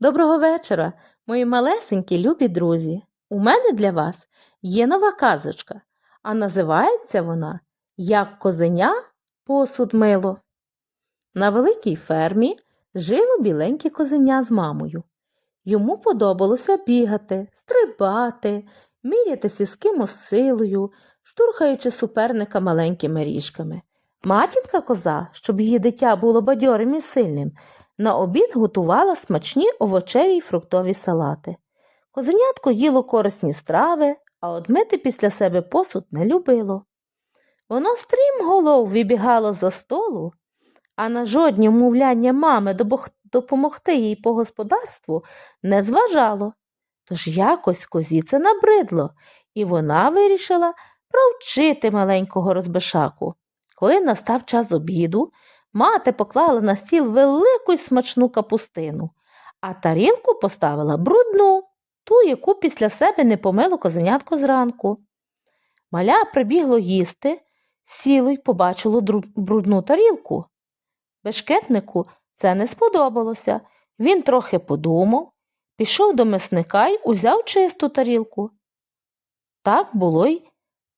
Доброго вечора, мої малесенькі любі друзі. У мене для вас є нова казочка, а називається вона Як козеня посуд мило. На великій фермі жило біленьке козеня з мамою. Йому подобалося бігати, стрибати, мірятися з кимось силою, штурхаючи суперника маленькими ріжками. Матінка коза, щоб її дитя було бадьорим і сильним, на обід готувала смачні овочеві й фруктові салати. Козенятко їло корисні страви, а одмити після себе посуд не любило. Воно стрім голов вибігало за столу, а на жодні вмовляння мами допомогти їй по господарству не зважало. Тож якось козі це набридло, і вона вирішила провчити маленького розбишаку. Коли настав час обіду, Мати поклала на стіл велику й смачну капустину, а тарілку поставила брудну, ту, яку після себе не помило козенятко зранку. Маля прибігло їсти, сіло й побачило брудну тарілку. Бешкетнику це не сподобалося. Він трохи подумав, пішов до мисника й узяв чисту тарілку. Так було й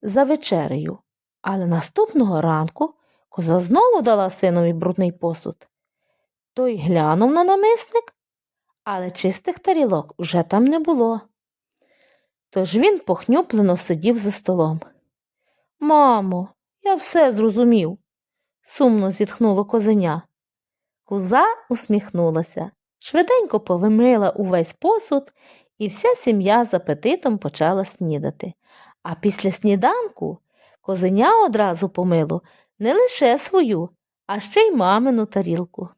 за вечерею. Але наступного ранку Коза знову дала синові брудний посуд. Той глянув на намисник, але чистих тарілок вже там не було. Тож він похнюплено сидів за столом. Мамо, я все зрозумів, сумно зітхнуло козеня. Куза усміхнулася, швиденько повимила увесь посуд, і вся сім'я з апетитом почала снідати. А після сніданку козеня одразу помило не лише свою, а ще й мамину тарілку.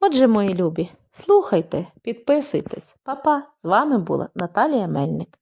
Отже, мої любі, слухайте, підписуйтесь. Па-па, з вами була Наталія Мельник.